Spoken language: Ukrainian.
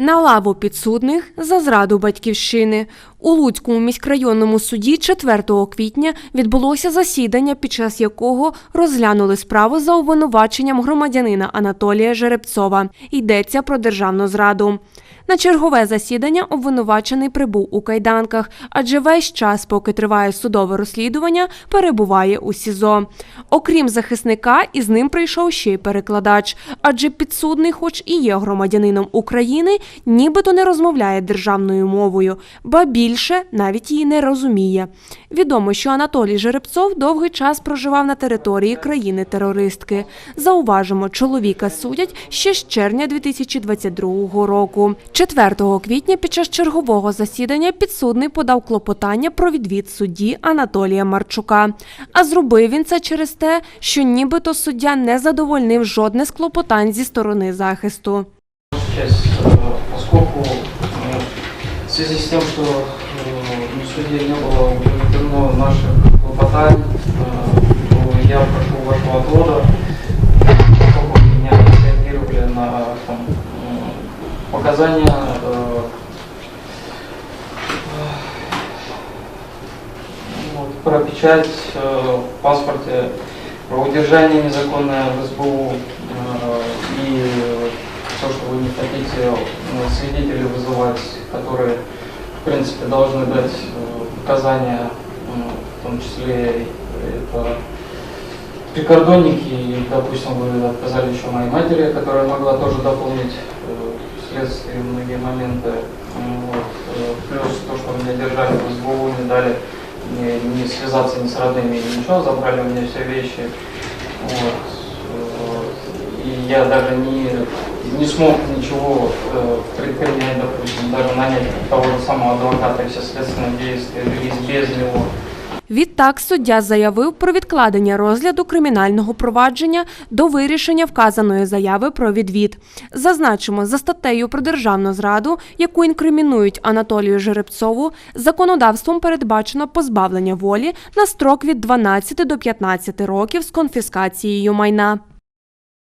На лаву підсудних за зраду батьківщини. У Луцькому міськрайонному суді 4 квітня відбулося засідання, під час якого розглянули справу за обвинуваченням громадянина Анатолія Жеребцова. Йдеться про державну зраду. На чергове засідання обвинувачений прибув у кайданках, адже весь час, поки триває судове розслідування, перебуває у СІЗО. Окрім захисника, із ним прийшов ще й перекладач, адже підсудний, хоч і є громадянином України, нібито не розмовляє державною мовою, ба більше навіть її не розуміє. Відомо, що Анатолій Жеребцов довгий час проживав на території країни-терористки. Зауважимо, чоловіка судять ще з червня 2022 року. 4 квітня під час чергового засідання підсудний подав клопотання про відвід судді Анатолія Марчука. А зробив він це через те, що нібито суддя не задовольнив жодне з клопотань зі сторони захисту. Часть, э, поскольку э, в связи с тем, что э, на суде не было удовлетворено наших клопотаний, э, то я прошу вашего отвода, поскольку меня не среагировали на там, показания про печать в паспорте, про удержание незаконное в СБУ хотите ну, свидетелей вызывать, которые, в принципе, должны дать э, показания, ну, в том числе это прикордонники, и, допустим, вы отказали еще моей матери, которая могла тоже дополнить э, следствие многие моменты. Вот. Э, Плюс то, что меня держали в СБУ, не дали мне не связаться ни с родными, ничего, забрали у меня все вещи. Вот. Э, И я даже не, не смог ничего э, предпринять, допустим, даже нанять того же самого адвоката, и все следственные действия без него. Відтак суддя заявив про відкладення розгляду кримінального провадження до вирішення вказаної заяви про відвід. Зазначимо, за статтею про державну зраду, яку інкримінують Анатолію Жеребцову, законодавством передбачено позбавлення волі на строк від 12 до 15 років з конфіскацією майна.